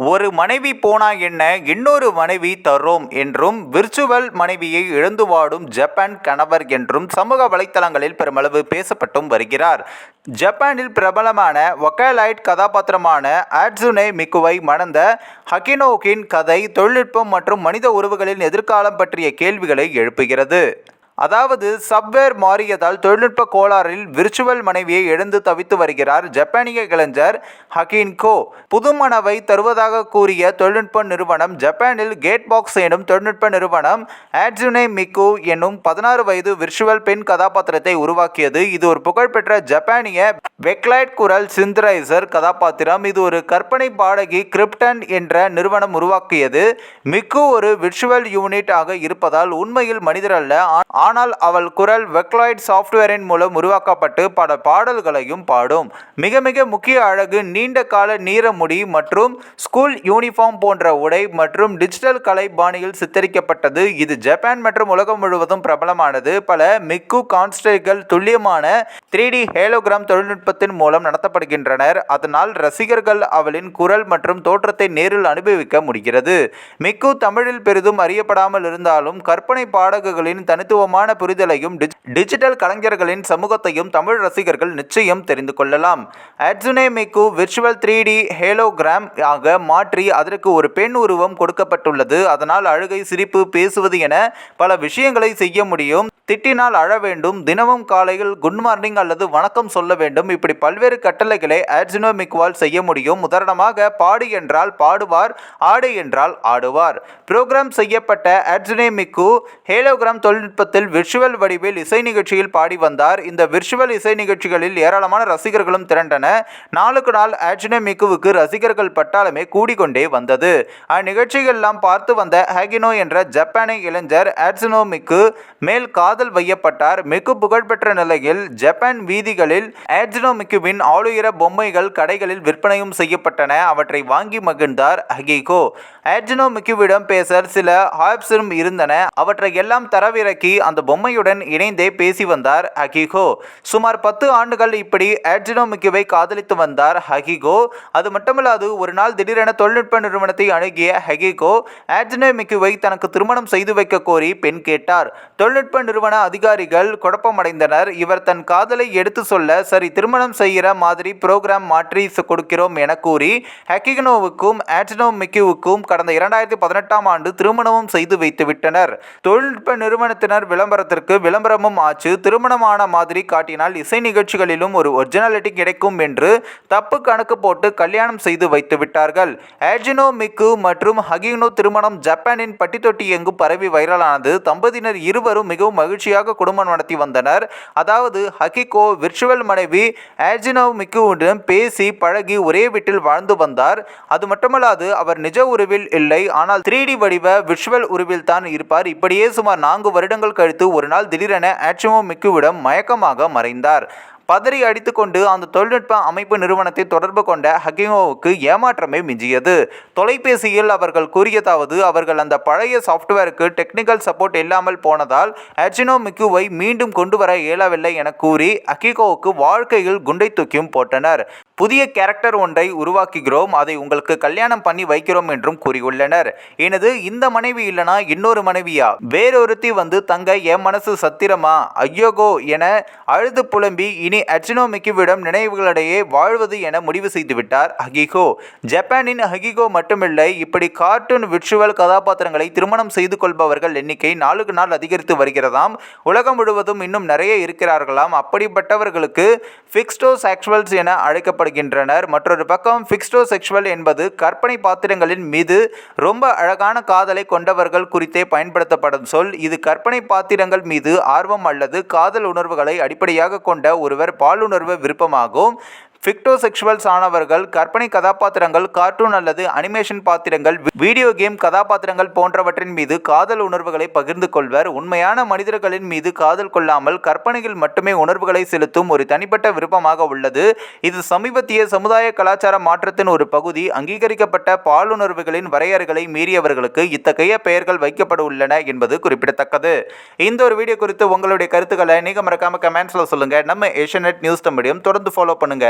ஒரு மனைவி போனா என்ன? இன்னொரு மனைவி தரோம் என்றும் விர்ச்சுவல் மனைவியை இழந்து வாடும் ஜப்பான் கணவர் என்றும் சமூக வலைத்தளங்களில் பெருமளவு பேசப்பட்டும் வருகிறார். ஜப்பானில் பிரபலமான ஒக்கலைட் கதாபாத்திரமான ஆட்சுனே மிக்குவை மணந்த ஹகினோகின் கதை தொழில்நுட்பம் மற்றும் மனித உறவுகளின் எதிர்காலம் பற்றிய கேள்விகளை எழுப்புகிறது. அதாவது சப்வேர் மாறியதால் தொழில்நுட்ப கோளாறில் விர்ச்சுவல் மனைவியை எழுந்து தவித்து வருகிறார் ஜப்பானிய இளைஞர் ஹகின்கோ புதுமணவை தருவதாக கூறிய தொழில்நுட்ப நிறுவனம் ஜப்பானில் கேட்பாக்ஸ் எனும் தொழில்நுட்ப நிறுவனம் ஆட்சுனே மிக்கு என்னும் பதினாறு வயது விர்ச்சுவல் பெண் கதாபாத்திரத்தை உருவாக்கியது. இது ஒரு புகழ்பெற்ற ஜப்பானிய வெக்லைட் குரல் சிந்தரைசர் கதாபாத்திரம். இது ஒரு கற்பனை பாடகி கிரிப்டன் என்ற நிறுவனம் உருவாக்கியது. மிக்கு ஒரு விர்ச்சுவல் யூனிட் ஆக இருப்பதால் உண்மையில் மனிதர் அல்ல ஆனால் அவள் குரல் வெக்லாய்ட் சாஃப்ட்வேரின் மூலம் உருவாக்கப்பட்டு பல பாடல்களையும் பாடும். மிக மிக முக்கிய அழகு நீண்ட கால நீர முடி மற்றும் ஸ்கூல் யூனிஃபார்ம் போன்ற உடை மற்றும் டிஜிட்டல் கலை பாணியில் சித்தரிக்கப்பட்டது. இது ஜப்பான் மற்றும் உலகம் முழுவதும் பிரபலமானது. பல மிக்கு கான்ஸ்டர்கள் துல்லியமான த்ரீ டி ஹேலோகிராம் தொழில்நுட்பத்தின் மூலம் நடத்தப்படுகின்றனர். அதனால் ரசிகர்கள் அவளின் குரல் மற்றும் தோற்றத்தை நேரில் அனுபவிக்க முடிகிறது. மிக்கு தமிழில் பெரிதும் அறியப்படாமல் இருந்தாலும் கற்பனை பாடகர்களின் தனித்துவமான புரிதலையும் டிஜிட்டல் கலைஞர்களின் சமூகத்தையும் தமிழ் ரசிகர்கள் நிச்சயம் தெரிந்து கொள்ளலாம். அட்சுனேமிக்கு விர்ச்சுவல் த்ரீ டி ஹேலோகிராம் ஆக மாற்றி அதற்கு ஒரு பெண் உருவம் கொடுக்கப்பட்டுள்ளது. அதனால் அழுகை சிரிப்பு பேசுவது என பல விஷயங்களை செய்ய முடியும். திட்டினால் அழ வேண்டும். தினமும் காலையில் குட் மார்னிங் அல்லது வணக்கம் சொல்ல வேண்டும். இப்படி பல்வேறு கட்டளைகளை ஆட்சினோ மிக்வால் செய்ய முடியும். உதாரணமாக பாடு என்றால் பாடுவார் ஆடு என்றால் ஆடுவார். புரோகிராம் செய்யப்பட்ட ஆட்சினே மிக்கு ஹேலோகிராம் தொழில்நுட்பத்தில் விர்ச்சுவல் வடிவில் இசை நிகழ்ச்சியில் பாடி வந்தார். இந்த விர்ச்சுவல் இசை நிகழ்ச்சிகளில் ஏராளமான ரசிகர்களும் திரண்டன. நாளுக்கு நாள் ஆட்சினே மிக்குவுக்கு ரசிகர்கள் பட்டாலுமே கூடிக்கொண்டே வந்தது. அந்நிகழ்ச்சிகளெல்லாம் பார்த்து வந்த ஹாகினோ என்ற ஜப்பானிய இளைஞர் ஆர்ஜினோமிக்கு மேல் காது காதல் வையப்பட்டார். மிகு புகழ்பெற்ற நிலையில் ஜப்பான் வீதிகளில் ஆட்சினோ ஆளுயர பொம்மைகள் கடைகளில் விற்பனையும் செய்யப்பட்டன. அவற்றை வாங்கி மகிழ்ந்தார் ஹகிகோ. ஆட்சினோ பேச சில ஹாப்ஸும் இருந்தன. அவற்றை எல்லாம் தரவிறக்கி அந்த பொம்மையுடன் இணைந்தே பேசி வந்தார் ஹகிகோ. சுமார் பத்து ஆண்டுகள் இப்படி ஆட்சினோ காதலித்து வந்தார் ஹகிகோ. அது மட்டுமல்லாது ஒரு நாள் திடீரென தொழில்நுட்ப நிறுவனத்தை அணுகிய ஹகிகோ ஆட்சினோ தனக்கு திருமணம் செய்து வைக்க கோரி பெண் கேட்டார். தொழில்நுட்ப நிறுவன அதிகாரிகள் குழப்பமடைந்தனர். இவர் தன் காதலை எடுத்து சொல்ல சரி திருமணம் செய்கிற மாதிரி புரோகிராம் மாற்றி கொடுக்கிறோம் என கூறி ஹக்கிகனோவுக்கும் ஆட்சினோ மிக்குவுக்கும் கடந்த இரண்டாயிரத்தி பதினெட்டாம் ஆண்டு திருமணமும் செய்து வைத்து விட்டனர். தொழில்நுட்ப நிறுவனத்தினர் விளம்பரத்திற்கு விளம்பரமும் ஆச்சு. திருமணமான மாதிரி காட்டினால் இசை நிகழ்ச்சிகளிலும் ஒரு ஒரிஜினாலிட்டி கிடைக்கும் என்று தப்பு கணக்கு போட்டு கல்யாணம் செய்து வைத்து விட்டார்கள். ஆட்சினோ மிக்கு மற்றும் ஹகினோ திருமணம் ஜப்பானின் பட்டித்தொட்டி எங்கும் பரவி வைரலானது. தம்பதியினர் இருவரும் மிகவும் மகிழ்ச்சியாக குடும்பம் நடத்தி வந்தனர். அதாவது ஹகிகோ விர்ச்சுவல் மனைவி ஆட்சினோ மிக்குவுடன் பேசி பழகி ஒரே வீட்டில் வாழ்ந்து வந்தார். அது மட்டுமல்லாது அவர் நிஜ உருவில் இல்லை. ஆனால் த்ரீ டி வடிவ விர்ச்சுவல் உருவில் தான் இருப்பார். இப்படியே சுமார் நான்கு வருடங்கள் கழித்து ஒரு நாள் திடீரென ஆட்சிமோ மிக்குவிடம் மயக்கமாக மறைந்தார். பதறி அடித்துக்கொண்டு அந்த தொழில்நுட்ப அமைப்பு நிறுவனத்தை தொடர்பு கொண்ட ஹக்கிமோவுக்கு ஏமாற்றமே மிஞ்சியது. தொலைபேசியில் அவர்கள் கூறியதாவது அவர்கள் அந்த பழைய சாஃப்ட்வேருக்கு டெக்னிக்கல் சப்போர்ட் இல்லாமல் போனதால் அர்ஜினோ மிக்குவை மீண்டும் கொண்டு வர இயலவில்லை என கூறி அகிகோவுக்கு வாழ்க்கையில் குண்டை தூக்கியும் போட்டனர். புதிய கேரக்டர் ஒன்றை உருவாக்குகிறோம் அதை உங்களுக்கு கல்யாணம் பண்ணி வைக்கிறோம் என்றும் கூறியுள்ளனர். எனது இந்த மனைவி இல்லனா இன்னொரு மனைவியா? வேறொருத்தி வந்து தங்க என் மனசு சத்திரமா? ஐயோகோ என அழுது புலம்பி இனி அச்சினோமிக்குவிடம் நினைவுகளிடையே வாழ்வது என முடிவு செய்துவிட்டார் ஹகிகோ. ஜப்பானின் ஹகிகோ மட்டுமில்லை இப்படி கார்ட்டூன் விர்ச்சுவல் கதாபாத்திரங்களை திருமணம் செய்து கொள்பவர்கள் எண்ணிக்கை நாளுக்கு நாள் அதிகரித்து வருகிறதாம். உலகம் முழுவதும் இன்னும் நிறைய இருக்கிறார்களாம். அப்படிப்பட்டவர்களுக்கு ஃபிக்ஸ்டோ செக்ஷுவல்ஸ் என அழைக்கப்படுகின்றனர். மற்றொரு பக்கம் ஃபிக்ஸ்டோ செக்ஷுவல் என்பது கற்பனை பாத்திரங்களின் மீது ரொம்ப அழகான காதலை கொண்டவர்கள் குறித்தே பயன்படுத்தப்படும் சொல். இது கற்பனை பாத்திரங்கள் மீது ஆர்வம் அல்லது காதல் உணர்வுகளை அடிப்படையாக கொண்ட ஒருவர் பாலுணர்வு விருப்பமாகும் ஃபிக்டோசெக்ஷுவல்ஸ் ஆனவர்கள் கற்பனை கதாபாத்திரங்கள் கார்ட்டூன் அல்லது அனிமேஷன் பாத்திரங்கள் வீடியோ கேம் கதாபாத்திரங்கள் போன்றவற்றின் மீது காதல் உணர்வுகளை பகிர்ந்து கொள்வர். உண்மையான மனிதர்களின் மீது காதல் கொள்ளாமல் கற்பனையில் மட்டுமே உணர்வுகளை செலுத்தும் ஒரு தனிப்பட்ட விருப்பமாக உள்ளது. இது சமீபத்திய சமுதாய கலாச்சார மாற்றத்தின் ஒரு பகுதி. அங்கீகரிக்கப்பட்ட பாலுணர்வுகளின் வரையறைகளை மீறியவர்களுக்கு இத்தகைய பெயர்கள் வைக்கப்பட உள்ளன என்பது குறிப்பிடத்தக்கது. இந்த ஒரு வீடியோ குறித்து உங்களுடைய கருத்துக்களை நீங்க மறக்காம கமெண்ட்ஸ்ல சொல்லுங்க. நம்ம ஏஷியநெட் நியூஸ் தமிழையும் தொடர்ந்து ஃபாலோ பண்ணுங்க.